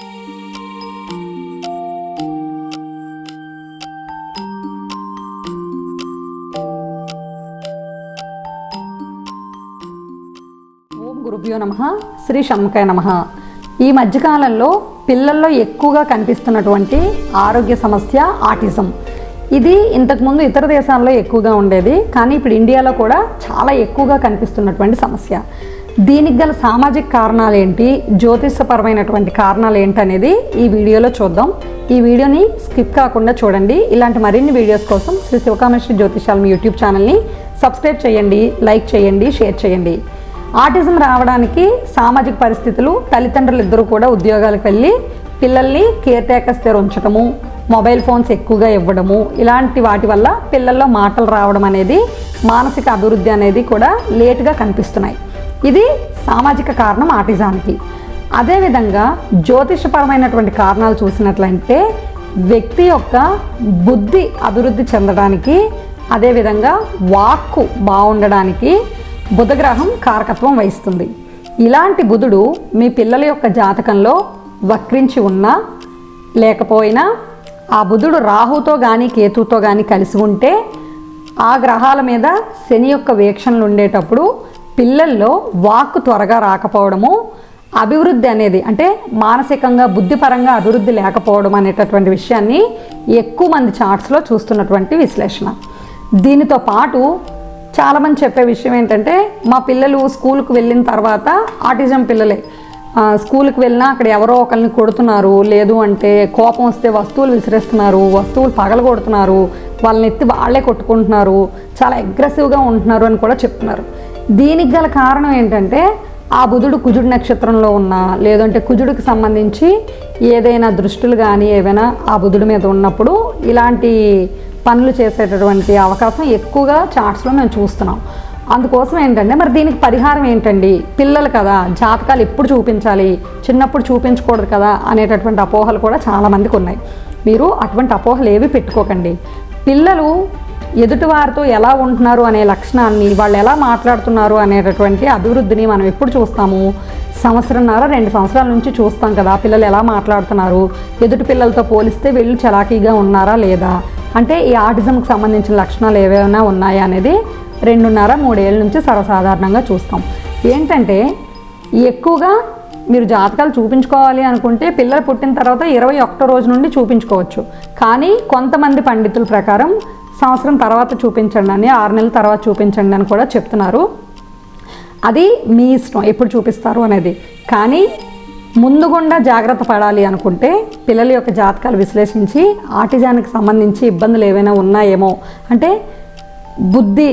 ఓం గురుభ్యో నమ. శ్రీ షణ్ముఖాయ నమ. ఈ మధ్యకాలంలో పిల్లల్లో ఎక్కువగా కనిపిస్తున్నటువంటి ఆరోగ్య సమస్య ఆటిజం. ఇది ఇంతకుముందు ఇతర దేశాల్లో ఎక్కువగా ఉండేది కానీ ఇప్పుడు ఇండియాలో కూడా చాలా ఎక్కువగా కనిపిస్తున్నటువంటి సమస్య. దీనికి గల సామాజిక కారణాలు ఏంటి జ్యోతిషపరమైనటువంటి కారణాలు ఏంటి అనేది ఈ వీడియోలో చూద్దాం. ఈ వీడియోని స్కిప్ కాకుండా చూడండి. ఇలాంటి మరిన్ని వీడియోస్ కోసం శ్రీ శివకామేశ్వరి జ్యోతిషాలం యూట్యూబ్ ఛానల్ని సబ్స్క్రైబ్ చేయండి లైక్ చేయండి షేర్ చేయండి. ఆటిజం రావడానికి సామాజిక పరిస్థితులు తల్లిదండ్రులు ఇద్దరు కూడా ఉద్యోగాలకు వెళ్ళి పిల్లల్ని కేర్ టేకర్స్ దగ్గర ఉంచడము మొబైల్ ఫోన్స్ ఎక్కువగా ఇవ్వడము ఇలాంటి వాటి వల్ల పిల్లల్లో మాటలు రావడం అనేది మానసిక అభివృద్ధి అనేది కూడా లేటుగా కనిపిస్తున్నాయి. ఇది సామాజిక కారణం ఆటిజానికి అదేవిధంగా జ్యోతిషపరమైనటువంటి కారణాలు చూసినట్లయితే వ్యక్తి యొక్క బుద్ధి అభివృద్ధి చెందడానికి అదేవిధంగా వాక్కు బాగుండడానికి బుధగ్రహం కారకత్వం వహిస్తుంది. ఇలాంటి బుధుడు మీ పిల్లల యొక్క జాతకంలో వక్రించి ఉన్నా లేకపోయినా ఆ బుధుడు రాహుతో కానీ కేతుతో కానీ కలిసి ఉంటే ఆ గ్రహాల మీద శని యొక్క వీక్షణలు ఉండేటప్పుడు పిల్లల్లో వాక్కు త్వరగా రాకపోవడము అభివృద్ధి అనేది అంటే మానసికంగా బుద్ధిపరంగా అభివృద్ధి లేకపోవడం అనేటటువంటి విషయాన్ని ఎక్కువ మంది చార్ట్స్లో చూస్తున్నటువంటి విశ్లేషణ. దీనితో పాటు చాలామంది చెప్పే విషయం ఏంటంటే మా పిల్లలు స్కూల్కి వెళ్ళిన తర్వాత ఆటిజం పిల్లలే. స్కూల్కి వెళ్ళినా అక్కడ ఎవరో ఒకరిని కొడుతున్నారు. లేదు అంటే కోపం వస్తే వస్తువులు విసిరేస్తున్నారు వస్తువులు పగలగొడుతున్నారు వాళ్ళని ఎత్తి వాళ్ళే కొట్టుకుంటున్నారు చాలా అగ్రెసివ్గా ఉంటున్నారు అని కూడా చెప్తున్నారు. దీనికి గల కారణం ఏంటంటే ఆ బుధుడు కుజుడు నక్షత్రంలో ఉన్నా లేదంటే కుజుడికి సంబంధించి ఏదైనా దృష్టిలు కానీ ఏవైనా ఆ బుధుడి మీద ఉన్నప్పుడు ఇలాంటి పనులు చేసేటటువంటి అవకాశం ఎక్కువగా చార్ట్స్లో మేము చూస్తున్నాం. అందుకోసం ఏంటంటే మరి దీనికి పరిహారం ఏంటండి? పిల్లలు కదా జాతకాలు ఎప్పుడు చూపించాలి? చిన్నప్పుడు చూపించకూడదు కదా అనేటటువంటి అపోహలు కూడా చాలామందికి ఉన్నాయి. మీరు అటువంటి అపోహలు ఏవి పెట్టుకోకండి. పిల్లలు ఎదుటివారితో ఎలా ఉంటున్నారు అనే లక్షణాన్ని వాళ్ళు ఎలా మాట్లాడుతున్నారు అనేటటువంటి అభివృద్ధిని మనం ఎప్పుడు చూస్తాము? సంవత్సరంన్నర రెండు సంవత్సరాల నుంచి చూస్తాం కదా పిల్లలు ఎలా మాట్లాడుతున్నారు? ఎదుటి పిల్లలతో పోలిస్తే వీళ్ళు చలాకీగా ఉన్నారా లేదా? అంటే ఈ ఆటిజంకి సంబంధించిన లక్షణాలు ఏవైనా ఉన్నాయా అనేది రెండున్నర మూడేళ్ళ నుంచి సర్వసాధారణంగా చూస్తాం. ఏంటంటే ఎక్కువగా మీరు జాతకాలు చూపించుకోవాలి అనుకుంటే పిల్లలు పుట్టిన తర్వాత ఇరవై ఒకటో రోజు నుండి చూపించుకోవచ్చు. కానీ కొంతమంది పండితుల ప్రకారం సంవత్సరం తర్వాత చూపించండి అని ఆరు నెలల తర్వాత చూపించండి అని కూడా చెప్తున్నారు. అది మీ ఇష్టం ఎప్పుడు చూపిస్తారు అనేది. కానీ ముందుగుండా జాగ్రత్త పడాలి అనుకుంటే పిల్లల యొక్క జాతకాలు విశ్లేషించి ఆటిజానికి సంబంధించి ఇబ్బందులు ఏవైనా ఉన్నాయేమో అంటే బుద్ధి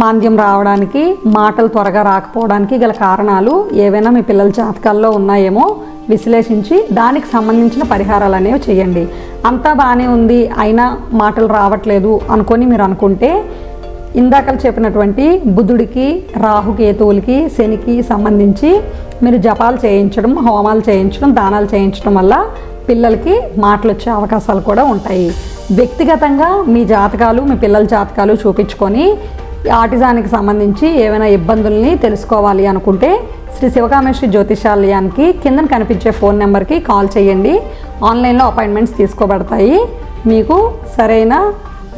మాంద్యం రావడానికి మాటలు త్వరగా రాకపోవడానికి గల కారణాలు ఏవైనా మీ పిల్లల జాతకాల్లో ఉన్నాయేమో విశ్లేషించి దానికి సంబంధించిన పరిహారాలు అనేవి చేయండి. అంతా బాగానే ఉంది అయినా మాటలు రావట్లేదు అనుకొని మీరు అనుకుంటే ఇందాకలు చెప్పినటువంటి బుధుడికి రాహుకేతువులకి శనికి సంబంధించి మీరు జపాలు చేయించడం హోమాలు చేయించడం దానాలు చేయించడం వల్ల పిల్లలకి మాటలు వచ్చే అవకాశాలు కూడా ఉంటాయి. వ్యక్తిగతంగా మీ జాతకాలు మీ పిల్లల జాతకాలు చూపించుకొని ఆటిజానికి సంబంధించి ఏమైనా ఇబ్బందుల్ని తెలుసుకోవాలి అనుకుంటే శ్రీ శివకామేశ్వరి జ్యోతిషాలయానికి కింద కనిపించే ఫోన్ నెంబర్కి కాల్ చేయండి. ఆన్లైన్లో అపాయింట్మెంట్స్ తీసుకోబడతాయి. మీకు సరైన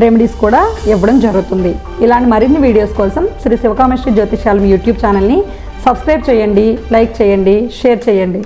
రెమెడీస్ కూడా ఇవ్వడం జరుగుతుంది. ఇలాంటి మరిన్ని వీడియోస్ కోసం శ్రీ శివకామేశ్వరి జ్యోతిషాలం యూట్యూబ్ ఛానల్ని సబ్స్క్రైబ్ చేయండి లైక్ చేయండి షేర్ చేయండి.